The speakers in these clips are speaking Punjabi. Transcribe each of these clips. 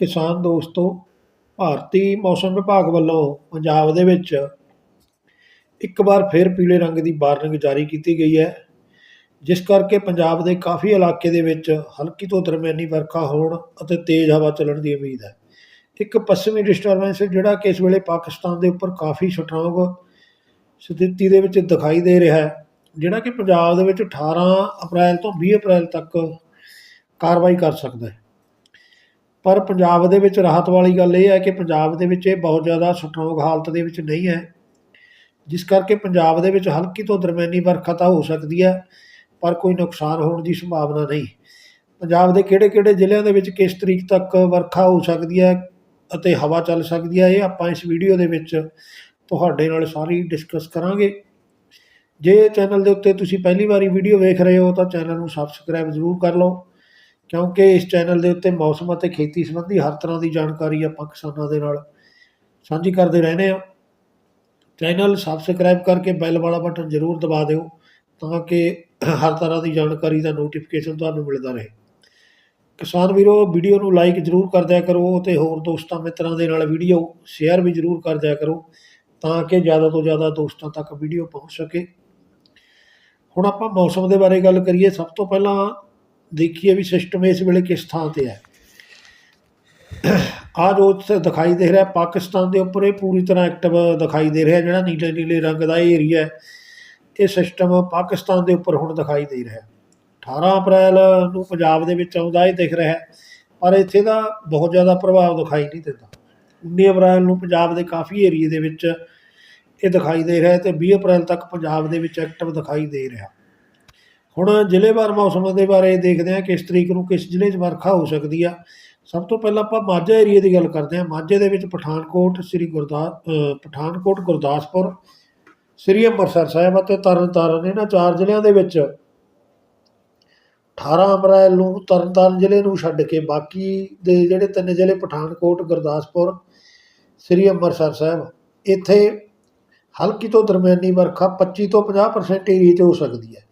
ਕਿਸਾਨ ਦੋਸਤੋ, ਭਾਰਤੀ ਮੌਸਮ ਵਿਭਾਗ ਵੱਲੋਂ ਪੰਜਾਬ ਦੇ ਵਿੱਚ ਇੱਕ ਵਾਰ ਫਿਰ ਪੀਲੇ ਰੰਗ ਦੀ ਵਾਰਨਿੰਗ ਜਾਰੀ ਕੀਤੀ ਗਈ ਹੈ, ਜਿਸ ਕਰਕੇ ਪੰਜਾਬ ਦੇ ਕਾਫੀ ਇਲਾਕੇ ਦੇ ਵਿੱਚ ਹਲਕੀ ਤੋਂ ਦਰਮਿਆਨੀ ਵਰਖਾ ਹੋਣ ਅਤੇ ਤੇਜ਼ ਹਵਾ ਚੱਲਣ ਦੀ ਉਮੀਦ ਹੈ। ਇੱਕ ਪੱਛਮੀ ਡਿਸਟਰਬੈਂਸ ਜਿਹੜਾ ਕਿ ਇਸ ਵੇਲੇ ਪਾਕਿਸਤਾਨ ਦੇ ਉੱਪਰ ਕਾਫੀ ਸਟਰੋਂਗ ਸਥਿਤੀ ਦੇ ਵਿੱਚ ਦਿਖਾਈ ਦੇ ਰਿਹਾ ਹੈ, ਜਿਹੜਾ ਕਿ ਪੰਜਾਬ ਦੇ ਵਿੱਚ 18 ਅਪ੍ਰੈਲ ਤੋਂ 20 ਅਪ੍ਰੈਲ ਤੱਕ ਕਾਰਵਾਈ ਕਰ ਸਕਦਾ ਹੈ। ਪਰ ਪੰਜਾਬ ਦੇ ਵਿੱਚ ਰਾਹਤ ਵਾਲੀ ਗੱਲ ਇਹ ਹੈ ਕਿ ਪੰਜਾਬ ਦੇ ਵਿੱਚ ਇਹ ਬਹੁਤ ਜ਼ਿਆਦਾ ਸਟਰੋਂਗ ਹਾਲਤ ਦੇ ਵਿੱਚ ਨਹੀਂ ਹੈ। ਜਿਸ ਕਰਕੇ ਪੰਜਾਬ ਦੇ ਵਿੱਚ ਹਲਕੀ ਤੋਂ ਦਰਮਿਆਨੀ ਵਰਖਾ ਤਾਂ ਹੋ ਸਕਦੀ ਹੈ, ਪਰ ਕੋਈ ਨੁਕਸਾਨ ਹੋਣ ਦੀ ਸੰਭਾਵਨਾ ਨਹੀਂ। ਪੰਜਾਬ ਦੇ ਕਿਹੜੇ-ਕਿਹੜੇ ਜ਼ਿਲ੍ਹਿਆਂ ਦੇ ਵਿੱਚ ਕਿਸ ਤਰੀਕ ਤੱਕ ਵਰਖਾ ਹੋ ਸਕਦੀ ਹੈ ਅਤੇ ਹਵਾ ਚੱਲ ਸਕਦੀ ਹੈ, ਇਹ ਆਪਾਂ ਇਸ ਵੀਡੀਓ ਦੇ ਵਿੱਚ ਤੁਹਾਡੇ ਨਾਲ ਸਾਰੀ ਡਿਸਕਸ ਕਰਾਂਗੇ। ਜੇ ਚੈਨਲ ਦੇ ਉੱਤੇ ਤੁਸੀਂ ਪਹਿਲੀ ਵਾਰੀ ਵੀਡੀਓ ਵੇਖ ਰਹੇ ਹੋ ਤਾਂ ਚੈਨਲ ਨੂੰ ਸਬਸਕ੍ਰਾਈਬ ਜ਼ਰੂਰ ਕਰ ਲਓ। ਕਿਉਂਕਿ ਇਸ ਚੈਨਲ ਦੇ ਉੱਤੇ ਮੌਸਮ ਅਤੇ ਖੇਤੀ ਸੰਬੰਧੀ ਹਰ ਤਰ੍ਹਾਂ ਦੀ ਜਾਣਕਾਰੀ ਆਪਾਂ ਕਿਸਾਨਾਂ ਦੇ ਨਾਲ ਸਾਂਝੀ ਕਰਦੇ ਰਹਿੰਦੇ ਆ ਚੈਨਲ ਸਬਸਕ੍ਰਾਈਬ ਕਰਕੇ ਬੈਲ ਵਾਲਾ ਬਟਨ ਜ਼ਰੂਰ ਦਬਾ ਦਿਓ ਤਾਂ ਕਿ ਹਰ ਤਰ੍ਹਾਂ ਦੀ ਜਾਣਕਾਰੀ ਦਾ ਨੋਟੀਫਿਕੇਸ਼ਨ ਤੁਹਾਨੂੰ ਮਿਲਦਾ ਰਹੇ। ਕਿਸਾਨ ਵੀਰੋ ਵੀਡੀਓ ਨੂੰ ਲਾਈਕ ਜ਼ਰੂਰ ਕਰ ਦਿਆ ਕਰੋ ਤੇ ਹੋਰ ਦੋਸਤਾਂ ਮਿੱਤਰਾਂ ਦੇ ਨਾਲ ਵੀਡੀਓ ਸ਼ੇਅਰ ਵੀ ਜ਼ਰੂਰ ਕਰ ਦਿਆ ਕਰੋ ਤਾਂ ਕਿ ਜ਼ਿਆਦਾ ਤੋਂ ਜ਼ਿਆਦਾ ਦੋਸਤਾਂ ਤੱਕ ਵੀਡੀਓ ਪਹੁੰਚ ਸਕੇ। ਹੁਣ ਆਪਾਂ ਮੌਸਮ ਦੇ ਬਾਰੇ ਗੱਲ ਕਰੀਏ। ਸਭ ਤੋਂ ਪਹਿਲਾਂ ਦੇਖੀਏ ਵੀ ਸਿਸਟਮ ਇਸ ਵੇਲੇ ਕਿਸ ਥਾਂ ਤੇ ਹੈ। ਆ ਜੋ ਦਿਖਾਈ ਦੇ ਰਿਹਾ, ਪਾਕਿਸਤਾਨ ਦੇ ਉੱਪਰ ਇਹ ਪੂਰੀ ਤਰ੍ਹਾਂ ਐਕਟਿਵ ਦਿਖਾਈ ਦੇ ਰਿਹਾ, ਜਿਹੜਾ ਨੀਲੇ ਨੀਲੇ ਰੰਗ ਦਾ ਇਹ ਏਰੀਆ ਹੈ। ਇਹ ਸਿਸਟਮ ਪਾਕਿਸਤਾਨ ਦੇ ਉੱਪਰ ਹੁਣ ਦਿਖਾਈ ਦੇ ਰਿਹਾ। 18 ਅਪ੍ਰੈਲ ਨੂੰ ਪੰਜਾਬ ਦੇ ਵਿੱਚ ਆਉਂਦਾ, ਇਹ ਦਿਖ ਰਿਹਾ ਪਰ ਇੱਥੇ ਦਾ ਬਹੁਤ ਜ਼ਿਆਦਾ ਪ੍ਰਭਾਵ ਦਿਖਾਈ ਨਹੀਂ ਦਿੰਦਾ। 19 ਅਪ੍ਰੈਲ ਨੂੰ ਪੰਜਾਬ ਦੇ ਕਾਫੀ ਏਰੀਏ ਦੇ ਵਿੱਚ ਇਹ ਦਿਖਾਈ ਦੇ ਰਿਹਾ ਹੈ ਤੇ 20 ਅਪ੍ਰੈਲ ਤੱਕ ਪੰਜਾਬ ਦੇ ਵਿੱਚ ਐਕਟਿਵ ਦਿਖਾਈ ਦੇ ਰਿਹਾ। ਹੁਣ ਜ਼ਿਲ੍ਹੇਵਾਰ ਮੌਸਮ ਦੇ ਬਾਰੇ ਦੇਖਦੇ ਹਾਂ ਕਿਸ ਤਰੀਕ ਨੂੰ ਕਿਸ ਜ਼ਿਲ੍ਹੇ 'ਚ ਵਰਖਾ ਹੋ ਸਕਦੀ ਆ। ਸਭ ਤੋਂ ਪਹਿਲਾਂ ਆਪਾਂ ਮਾਝਾ ਏਰੀਆ ਦੀ ਗੱਲ ਕਰਦੇ ਹਾਂ। ਮਾਝੇ ਦੇ ਵਿੱਚ ਪਠਾਨਕੋਟ, ਸ੍ਰੀ ਗੁਰਦਾਸ ਪਠਾਨਕੋਟ, ਗੁਰਦਾਸਪੁਰ, ਸ੍ਰੀ ਅੰਮ੍ਰਿਤਸਰ ਸਾਹਿਬ ਅਤੇ ਤਰਨਤਾਰਨ ਇਹਨਾਂ ਚਾਰ ਜ਼ਿਲ੍ਹਿਆਂ ਦੇ ਵਿੱਚ 18 ਅਪ੍ਰੈਲ ਨੂੰ ਤਰਨਤਾਰਨ ਜ਼ਿਲ੍ਹੇ ਨੂੰ ਛੱਡ ਕੇ ਬਾਕੀ ਦੇ ਜਿਹੜੇ ਤਿੰਨ ਜ਼ਿਲ੍ਹੇ ਪਠਾਨਕੋਟ, ਗੁਰਦਾਸਪੁਰ, ਸ੍ਰੀ ਅੰਮ੍ਰਿਤਸਰ ਸਾਹਿਬ, ਇੱਥੇ ਹਲਕੀ ਤੋਂ ਦਰਮਿਆਨੀ ਵਰਖਾ 25 ਤੋਂ 50% ਏਰੀਏ 'ਚ ਹੋ ਸਕਦੀ ਹੈ।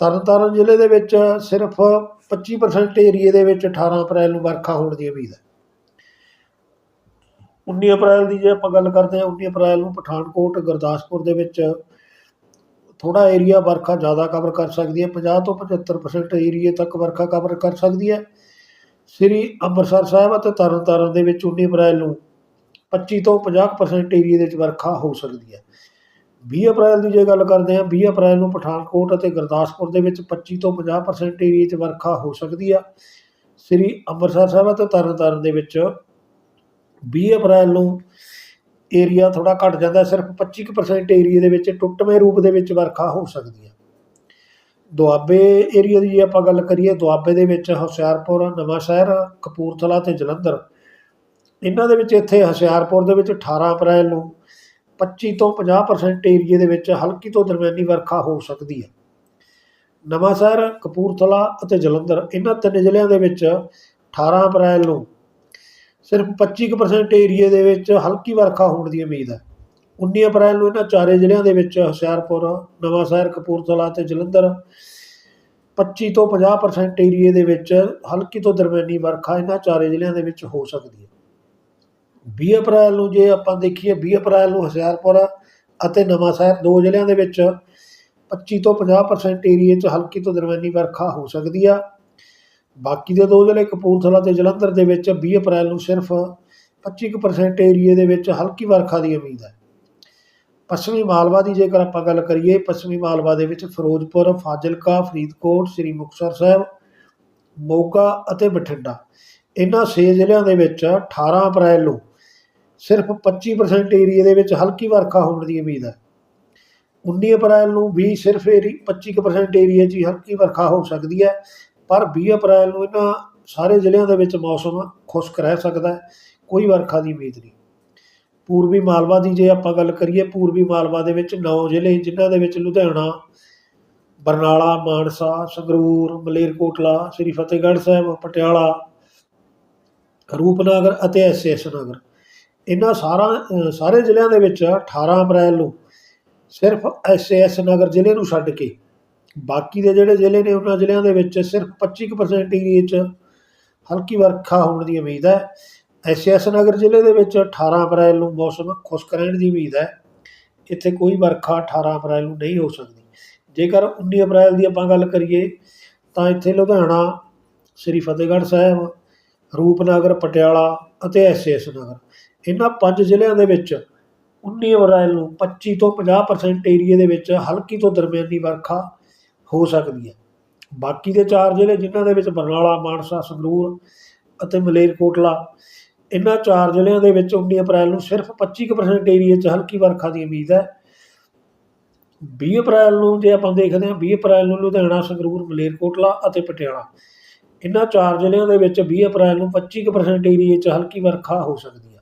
ਤਰਨਤਾਰਨ ਜ਼ਿਲ੍ਹੇ ਦੇ ਵਿੱਚ ਸਿਰਫ 25% ਏਰੀਏ ਦੇ ਵਿੱਚ 18 ਅਪ੍ਰੈਲ ਨੂੰ ਵਰਖਾ ਹੋਣ ਦੀ ਉਮੀਦ ਹੈ। 19 ਅਪ੍ਰੈਲ ਦੀ ਜੇ ਆਪਾਂ ਗੱਲ ਕਰਦੇ ਹਾਂ 19 ਅਪ੍ਰੈਲ ਨੂੰ ਪਠਾਨਕੋਟ, ਗੁਰਦਾਸਪੁਰ ਦੇ ਵਿੱਚ ਥੋੜਾ ਏਰੀਆ ਵਰਖਾ ਜ਼ਿਆਦਾ ਕਵਰ ਕਰ ਸਕਦੀ ਹੈ 50 ਤੋਂ 75% ਏਰੀਏ ਤੱਕ ਵਰਖਾ ਕਵਰ ਕਰ ਸਕਦੀ ਹੈ। ਸ੍ਰੀ ਅੰਮ੍ਰਿਤਸਰ ਸਾਹਿਬ ਅਤੇ ਤਰਨਤਾਰਨ ਦੇ ਵਿੱਚ 19 ਅਪ੍ਰੈਲ ਨੂੰ 25 ਤੋਂ 50% ਏਰੀਏ ਦੇ ਵਿੱਚ ਵਰਖਾ ਹੋ ਸਕਦੀ ਹੈ। 20 ਅਪ੍ਰੈਲ ਦੀ ਜੇ ਗੱਲ ਕਰਦੇ ਹਾਂ 20 ਅਪ੍ਰੈਲ ਨੂੰ ਪਠਾਨਕੋਟ ਅਤੇ ਗੁਰਦਾਸਪੁਰ ਦੇ ਵਿੱਚ 25 ਤੋਂ 50% ਏਰੀਏ 'ਚ ਵਰਖਾ ਹੋ ਸਕਦੀ ਆ। ਸ੍ਰੀ ਅੰਮ੍ਰਿਤਸਰ ਸਾਹਿਬ ਅਤੇ ਤਰਨਤਾਰਨ ਦੇ ਵਿੱਚ 20 ਅਪ੍ਰੈਲ ਨੂੰ ਏਰੀਆ ਥੋੜਾ ਘਟ ਜਾਂਦਾ, ਸਿਰਫ 25% ਏਰੀਏ ਦੇ ਵਿੱਚ ਟੁੱਟਵੇਂ ਰੂਪ ਦੇ ਵਿੱਚ ਵਰਖਾ ਹੋ ਸਕਦੀ ਹੈ ਦੁਆਬੇ ਏਰੀਆ ਦੀ ਜੇ ਆਪਾਂ ਗੱਲ ਕਰੀਏ, ਦੁਆਬੇ ਦੇ ਵਿੱਚ ਹੁਸ਼ਿਆਰਪੁਰ ਨਵਾਂ ਸ਼ਹਿਰ ਕਪੂਰਥਲਾ ਤੇ ਜਲੰਧਰ। ਇਹਨਾਂ ਦੇ ਵਿੱਚ ਇੱਥੇ ਹੁਸ਼ਿਆਰਪੁਰ ਦੇ ਵਿੱਚ 18 ਅਪ੍ਰੈਲ ਨੂੰ 25 ਤੋਂ 50% ਏਰੀਏ ਦੇ ਵਿੱਚ ਹਲਕੀ ਤੋਂ ਦਰਮਿਆਨੀ ਵਰਖਾ ਹੋ ਸਕਦੀ ਹੈ। ਨਵਾਂ ਕਪੂਰਥਲਾ ਅਤੇ ਜਲੰਧਰ ਇਹਨਾਂ ਤਿੰਨ ਜ਼ਿਲ੍ਹਿਆਂ ਦੇ ਵਿੱਚ 18 ਅਪ੍ਰੈਲ ਨੂੰ ਸਿਰਫ 25% ਏਰੀਏ ਦੇ ਵਿੱਚ ਹਲਕੀ ਵਰਖਾ ਹੋਣ ਦੀ ਉਮੀਦ ਹੈ। 19 ਅਪ੍ਰੈਲ ਨੂੰ ਇਹਨਾਂ ਚਾਰੇ ਜ਼ਿਲ੍ਹਿਆਂ ਦੇ ਵਿੱਚ ਹੁਸ਼ਿਆਰਪੁਰ ਨਵਾਂ ਕਪੂਰਥਲਾ ਤੇ ਜਲੰਧਰ 25 ਤੋਂ 50% ਏਰੀਏ ਦੇ ਵਿੱਚ ਹਲਕੀ ਤੋਂ ਦਰਮਿਆਨੀ ਵਰਖਾ ਇਹਨਾਂ ਚਾਰੇ ਜ਼ਿਲ੍ਹਿਆਂ ਦੇ ਵਿੱਚ ਹੋ ਸਕਦੀ ਹੈ। 20 ਅਪ੍ਰੈਲ ਨੂੰ ਜੇ ਆਪਾਂ ਦੇਖੀਏ 20 ਅਪ੍ਰੈਲ ਨੂੰ ਹੁਸ਼ਿਆਰਪੁਰ ਅਤੇ ਨਵਾਂ ਸ਼ਹਿਰ ਦੋ ਜ਼ਿਲ੍ਹਿਆਂ ਦੇ ਵਿੱਚ 25 ਤੋਂ 50% ਏਰੀਏ 'ਚ ਹਲਕੀ ਤੋਂ ਦਰਮਿਆਨੀ ਵਰਖਾ ਹੋ ਸਕਦੀ ਆ। ਬਾਕੀ ਦੇ ਦੋ ਜ਼ਿਲ੍ਹੇ, ਕਪੂਰਥਲਾ ਤੇ ਜਲੰਧਰ ਦੇ ਵਿੱਚ 20 ਅਪ੍ਰੈਲ ਨੂੰ ਸਿਰਫ 25% ਏਰੀਏ ਦੇ ਵਿੱਚ ਹਲਕੀ ਵਰਖਾ ਦੀ ਉਮੀਦ ਹੈ। ਪੱਛਮੀ ਮਾਲਵਾ ਦੀ ਜੇਕਰ ਆਪਾਂ ਗੱਲ ਕਰੀਏ, ਪੱਛਮੀ ਮਾਲਵਾ ਦੇ ਵਿੱਚ ਫਿਰੋਜ਼ਪੁਰ, ਫਾਜ਼ਿਲਕਾ, ਫਰੀਦਕੋਟ, ਸ੍ਰੀ ਮੁਕਤਸਰ ਸਾਹਿਬ, ਮੋਗਾ ਅਤੇ ਬਠਿੰਡਾ। ਇਹਨਾਂ 6 ਜ਼ਿਲ੍ਹਿਆਂ ਦੇ ਵਿੱਚ 18 ਅਪ੍ਰੈਲ ਨੂੰ ਸਿਰਫ 25% ਏਰੀਏ ਦੇ ਵਿੱਚ ਹਲਕੀ ਵਰਖਾ ਹੋਣ ਦੀ ਉਮੀਦ ਹੈ। 19 ਅਪ੍ਰੈਲ ਨੂੰ ਵੀ ਸਿਰਫ ਏਰੀ 25% ਏਰੀਏ 'ਚ ਹੀ ਹਲਕੀ ਵਰਖਾ ਹੋ ਸਕਦੀ ਹੈ, ਪਰ 20 ਅਪ੍ਰੈਲ ਨੂੰ ਇਹਨਾਂ ਸਾਰੇ ਜ਼ਿਲ੍ਹਿਆਂ ਦੇ ਵਿੱਚ ਮੌਸਮ ਖੁਸ਼ਕ ਰਹਿ ਸਕਦਾ ਹੈ, ਕੋਈ ਵਰਖਾ ਦੀ ਉਮੀਦ ਨਹੀਂ। ਪੂਰਬੀ ਮਾਲਵਾ ਦੀ ਜੇ ਆਪਾਂ ਗੱਲ ਕਰੀਏ, ਪੂਰਬੀ ਮਾਲਵਾ ਦੇ ਵਿੱਚ 9 ਜ਼ਿਲ੍ਹੇ, ਜਿਨ੍ਹਾਂ ਦੇ ਵਿੱਚ ਲੁਧਿਆਣਾ, ਬਰਨਾਲਾ, ਮਾਨਸਾ, ਸੰਗਰੂਰ, ਮਲੇਰਕੋਟਲਾ, ਸ੍ਰੀ ਫਤਿਹਗੜ੍ਹ ਸਾਹਿਬ, ਪਟਿਆਲਾ, ਰੂਪਨਗਰ ਅਤੇ ਐਸਐਸ ਨਗਰ। ਇਹਨਾਂ ਸਾਰਾ ਸਾਰੇ ਜ਼ਿਲ੍ਹਿਆਂ ਦੇ ਵਿੱਚ 18 ਅਪ੍ਰੈਲ ਨੂੰ ਸਿਰਫ ਐਸਐਸ ਨਗਰ ਜ਼ਿਲ੍ਹੇ ਨੂੰ ਛੱਡ ਕੇ ਬਾਕੀ ਦੇ ਜਿਹੜੇ ਜ਼ਿਲ੍ਹੇ ਨੇ ਉਹਨਾਂ ਜ਼ਿਲ੍ਹਿਆਂ ਦੇ ਵਿੱਚ ਸਿਰਫ 25% ਏਰੀਏ 'ਚ ਹਲਕੀ ਵਰਖਾ ਹੋਣ ਦੀ ਉਮੀਦ ਹੈ। ਐਸ ਨਗਰ ਜ਼ਿਲ੍ਹੇ ਦੇ ਵਿੱਚ 18 ਅਪ੍ਰੈਲ ਨੂੰ ਮੌਸਮ ਖੁਸ਼ਕ ਰਹਿਣ ਦੀ ਉਮੀਦ ਹੈ। ਇੱਥੇ ਕੋਈ ਵਰਖਾ 18 ਅਪ੍ਰੈਲ ਨੂੰ ਨਹੀਂ ਹੋ ਸਕਦੀ। ਜੇਕਰ 19 ਅਪ੍ਰੈਲ ਦੀ ਆਪਾਂ ਗੱਲ ਕਰੀਏ, ਤਾਂ ਇੱਥੇ ਲੁਧਿਆਣਾ, ਸ੍ਰੀ ਫਤਿਹਗੜ੍ਹ ਸਾਹਿਬ, ਰੂਪਨਗਰ, ਪਟਿਆਲਾ ਅਤੇ ਐਸ ਨਗਰ। ਇਹਨਾਂ ਪੰਜ ਜ਼ਿਲ੍ਹਿਆਂ ਦੇ ਵਿੱਚ 19 ਅਪ੍ਰੈਲ ਨੂੰ 25 ਤੋਂ 50% ਏਰੀਏ ਦੇ ਵਿੱਚ ਹਲਕੀ ਤੋਂ ਦਰਮਿਆਨੀ ਵਰਖਾ ਹੋ ਸਕਦੀ ਹੈ। ਬਾਕੀ ਦੇ ਚਾਰ ਜ਼ਿਲ੍ਹੇ ਜਿਨ੍ਹਾਂ ਦੇ ਵਿੱਚ ਬਰਨਾਲਾ, ਮਾਨਸਾ, ਸੰਗਰੂਰ ਅਤੇ ਮਲੇਰਕੋਟਲਾ, ਇਹਨਾਂ ਚਾਰ ਜ਼ਿਲ੍ਹਿਆਂ ਦੇ ਵਿੱਚ 19 ਅਪ੍ਰੈਲ ਨੂੰ ਸਿਰਫ 25% ਏਰੀਏ 'ਚ ਹਲਕੀ ਵਰਖਾ ਦੀ ਉਮੀਦ ਹੈ। 20 ਅਪ੍ਰੈਲ ਨੂੰ ਜੇ ਆਪਾਂ ਦੇਖਦੇ ਹਾਂ 20 ਅਪ੍ਰੈਲ ਨੂੰ ਲੁਧਿਆਣਾ, ਸੰਗਰੂਰ, ਮਲੇਰਕੋਟਲਾ ਅਤੇ ਪਟਿਆਲਾ, ਇਹਨਾਂ ਚਾਰ ਜ਼ਿਲ੍ਹਿਆਂ ਦੇ ਵਿੱਚ 20 ਅਪ੍ਰੈਲ ਨੂੰ 25% ਏਰੀਏ 'ਚ ਹਲਕੀ ਵਰਖਾ ਹੋ ਸਕਦੀ ਹੈ।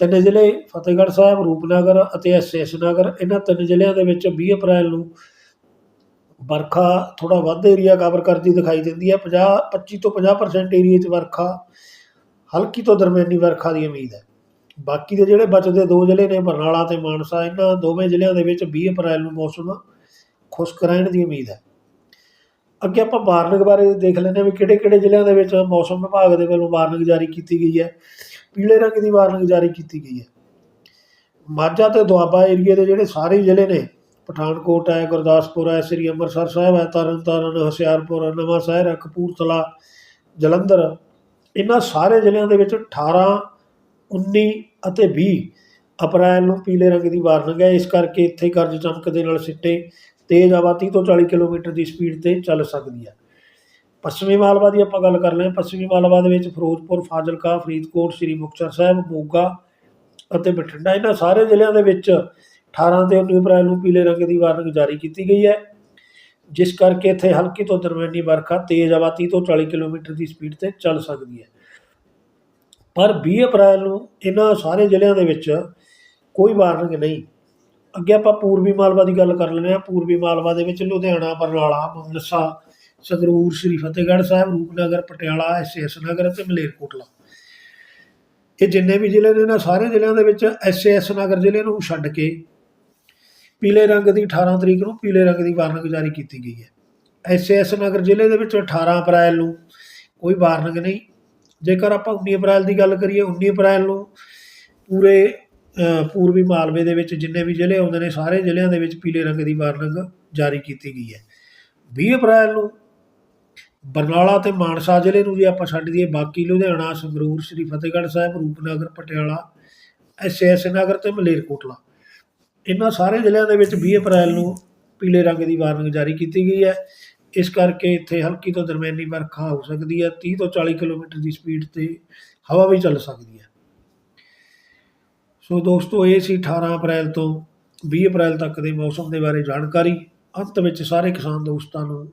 ਤਿੰਨ ਜ਼ਿਲ੍ਹੇ, ਫਤਿਹਗੜ੍ਹ ਸਾਹਿਬ, ਰੂਪਨਗਰ ਅਤੇ ਐਸ ਨਗਰ। ਇਹਨਾਂ ਤਿੰਨ ਜ਼ਿਲ੍ਹਿਆਂ ਦੇ ਵਿੱਚ 20 ਅਪ੍ਰੈਲ ਨੂੰ ਵਰਖਾ ਥੋੜਾ ਵੱਧ ਏਰੀਆ ਕਵਰ ਕਰਦੀ ਦਿਖਾਈ ਦਿੰਦੀ ਹੈ। 50 25 ਤੋਂ 50% ਏਰੀਏ 'ਚ ਵਰਖਾ, ਹਲਕੀ ਤੋਂ ਦਰਮਿਆਨੀ ਵਰਖਾ ਦੀ ਉਮੀਦ ਹੈ। ਬਾਕੀ ਦੇ ਜਿਹੜੇ ਬਚਦੇ ਦੋ ਜ਼ਿਲ੍ਹੇ ਨੇ ਬਰਨਾਲਾ ਤੇ ਮਾਨਸਾ, ਇਹਨਾਂ ਦੋਵੇਂ ਜ਼ਿਲ੍ਹਿਆਂ ਦੇ ਵਿੱਚ 20 ਅਪ੍ਰੈਲ ਨੂੰ ਮੌਸਮ ਖੁਸ਼ਕ ਰਹਿਣ ਦੀ ਉਮੀਦ ਹੈ। ਅੱਗੇ ਆਪਾਂ ਵਾਰਨਿੰਗ ਬਾਰੇ ਦੇਖ ਲੈਂਦੇ ਹਾਂ ਵੀ ਕਿਹੜੇ ਕਿਹੜੇ ਜ਼ਿਲ੍ਹਿਆਂ ਦੇ ਵਿੱਚ ਮੌਸਮ ਵਿਭਾਗ ਦੇ ਵੱਲੋਂ ਵਾਰਨਿੰਗ ਜਾਰੀ ਕੀਤੀ ਗਈ ਹੈ। ਪੀਲੇ ਰੰਗ ਦੀ ਵਾਰਨਿੰਗ ਜਾਰੀ ਕੀਤੀ ਗਈ ਹੈ। ਮਾਝਾ ਤੇ ਦੁਆਬਾ ਏਰੀਏ ਦੇ ਜਿਹੜੇ ਸਾਰੇ ਜ਼ਿਲ੍ਹੇ ਨੇ, ਪਠਾਨਕੋਟ ਹੈ, ਗੁਰਦਾਸਪੁਰ ਹੈ, ਸ੍ਰੀ ਅੰਮ੍ਰਿਤਸਰ ਸਾਹਿਬ ਹੈ, ਤਰਨਤਾਰਨ, ਹੁਸ਼ਿਆਰਪੁਰ, ਨਵਾਂ ਸ਼ਹਿਰ ਹੈ, ਕਪੂਰਥਲਾ, ਜਲੰਧਰ, ਇਹਨਾਂ ਸਾਰੇ ਜ਼ਿਲ੍ਹਿਆਂ ਦੇ ਵਿੱਚ 18 19 ਅਤੇ 20 ਅਪ੍ਰੈਲ ਨੂੰ ਪੀਲੇ ਰੰਗ ਦੀ ਵਾਰਨਿੰਗ ਹੈ ਇਸ ਕਰਕੇ ਇੱਥੇ ਗਰਜ ਚਮਕ ਦੇ ਨਾਲ ਸਿੱਟੇ ਤੇਜ਼ ਹਵਾ 30 ਤੋਂ 40 ਕਿਲੋਮੀਟਰ ਦੀ ਸਪੀਡ ਤੇ ਚੱਲ ਸਕਦੀ ਹੈ। ਪੱਛਮੀ ਮਾਲਵਾ ਦੀ ਆਪਾਂ ਗੱਲ ਕਰ ਲਏ ਪੱਛਮੀ ਮਾਲਵਾ ਦੇ ਵਿੱਚ ਫਿਰੋਜ਼ਪੁਰ, ਫਾਜ਼ਿਲਕਾ, ਫਰੀਦਕੋਟ, ਸ੍ਰੀ ਮੁਕਤਸਰ ਸਾਹਿਬ, ਮੋਗਾ ਅਤੇ ਬਠਿੰਡਾ, ਇਹਨਾਂ ਸਾਰੇ ਜ਼ਿਲ੍ਹਿਆਂ ਦੇ ਵਿੱਚ 18 ਤੇ 19 ਅਪ੍ਰੈਲ ਨੂੰ ਪੀਲੇ ਰੰਗ ਦੀ ਵਾਰਨਿੰਗ ਜਾਰੀ ਕੀਤੀ ਗਈ ਹੈ। ਜਿਸ ਕਰਕੇ ਇੱਥੇ ਹਲਕੀ ਤੋਂ ਦਰਮਿਆਨੀ ਵਰਖਾ ਤੇਜ਼ ਹਵਾ 30 ਤੋਂ 40 ਕਿਲੋਮੀਟਰ ਦੀ ਸਪੀਡ ਤੇ ਚੱਲ ਸਕਦੀ ਹੈ। ਪਰ 20 ਅਪ੍ਰੈਲ ਨੂੰ ਇਹਨਾਂ ਸਾਰੇ ਜ਼ਿਲ੍ਹਿਆਂ ਦੇ ਵਿੱਚ ਕੋਈ ਵਾਰਨਿੰਗ ਨਹੀਂ। ਅੱਗੇ ਆਪਾਂ ਪੂਰਬੀ ਮਾਲਵਾ ਦੀ ਗੱਲ ਕਰ ਲੈਂਦੇ ਹਾਂ। ਪੂਰਬੀ ਮਾਲਵਾ ਦੇ ਵਿੱਚ ਲੁਧਿਆਣਾ, ਬਰਨਾਲਾ, ਮਾਨਸਾ ਸੰਗਰੂਰ ਸ੍ਰੀ ਫਤਿਹਗੜ੍ਹ ਸਾਹਿਬ, ਰੂਪਨਗਰ, ਪਟਿਆਲਾ, ਐਸ ਨਗਰ ਅਤੇ ਮਲੇਰਕੋਟਲਾ। ਇਹ ਜਿੰਨੇ ਵੀ ਜ਼ਿਲ੍ਹੇ ਨੇ ਨਾ ਸਾਰੇ ਜ਼ਿਲ੍ਹਿਆਂ ਦੇ ਵਿੱਚ ਐਸ ਨਗਰ ਜ਼ਿਲ੍ਹੇ ਨੂੰ ਛੱਡ ਕੇ ਪੀਲੇ ਰੰਗ ਦੀ 18 ਤਰੀਕ ਨੂੰ ਪੀਲੇ ਰੰਗ ਦੀ ਵਾਰਨਿੰਗ ਜਾਰੀ ਕੀਤੀ ਗਈ ਹੈ। ਐਸ ਨਗਰ ਜ਼ਿਲ੍ਹੇ ਦੇ ਵਿੱਚ 18 ਅਪ੍ਰੈਲ ਨੂੰ ਕੋਈ ਵਾਰਨਿੰਗ ਨਹੀਂ। ਜੇਕਰ ਆਪਾਂ 19 ਅਪ੍ਰੈਲ ਦੀ ਗੱਲ ਕਰੀਏ 19 ਅਪ੍ਰੈਲ ਨੂੰ ਪੂਰੇ ਪੂਰਬੀ ਮਾਲਵੇ ਦੇ ਵਿੱਚ ਜਿੰਨੇ ਵੀ ਜ਼ਿਲ੍ਹੇ ਆਉਂਦੇ ਨੇ, ਸਾਰੇ ਜ਼ਿਲ੍ਹਿਆਂ ਦੇ ਵਿੱਚ ਪੀਲੇ ਰੰਗ ਦੀ ਵਾਰਨਿੰਗ ਜਾਰੀ ਕੀਤੀ ਗਈ ਹੈ। 20 ਅਪ੍ਰੈਲ ਨੂੰ ਬਰਨਾਲਾ ਤੇ ਮਾਨਸਾ ਜ਼ਿਲ੍ਹੇ ਨੂੰ ਜੇ ਆਪਾਂ ਛੱਡ ਦਈਏ, ਬਾਕੀ ਲੁਧਿਆਣਾ, ਸੰਗਰੂਰ, ਸ੍ਰੀ ਫਤਿਹਗੜ੍ਹ ਸਾਹਿਬ, ਰੂਪਨਗਰ, ਪਟਿਆਲਾ, ਐਸ ਨਗਰ ਤੇ ਮਲੇਰਕੋਟਲਾ। ਇਹਨਾਂ ਸਾਰੇ ਜ਼ਿਲ੍ਹਿਆਂ ਦੇ ਵਿੱਚ 20 ਅਪ੍ਰੈਲ ਨੂੰ ਪੀਲੇ ਰੰਗ ਦੀ ਵਾਰਨਿੰਗ ਜਾਰੀ ਕੀਤੀ ਗਈ ਹੈ। ਇਸ ਕਰਕੇ ਇੱਥੇ ਹਲਕੀ ਤੋਂ ਦਰਮਿਆਨੀ ਵਰਖਾ ਹੋ ਸਕਦੀ ਹੈ। 30 ਤੋਂ 40 ਕਿਲੋਮੀਟਰ ਦੀ ਸਪੀਡ ਤੇ ਹਵਾ ਵੀ ਚੱਲ ਸਕਦੀ ਹੈ। ਸੋ ਦੋਸਤੋ, ਇਹ ਸੀ 18 ਅਪ੍ਰੈਲ ਤੋਂ 20 ਅਪ੍ਰੈਲ ਤੱਕ ਦੇ ਮੌਸਮ ਦੇ ਬਾਰੇ ਜਾਣਕਾਰੀ। ਅੰਤ ਵਿੱਚ ਸਾਰੇ ਕਿਸਾਨ ਦੋਸਤਾਂ ਨੂੰ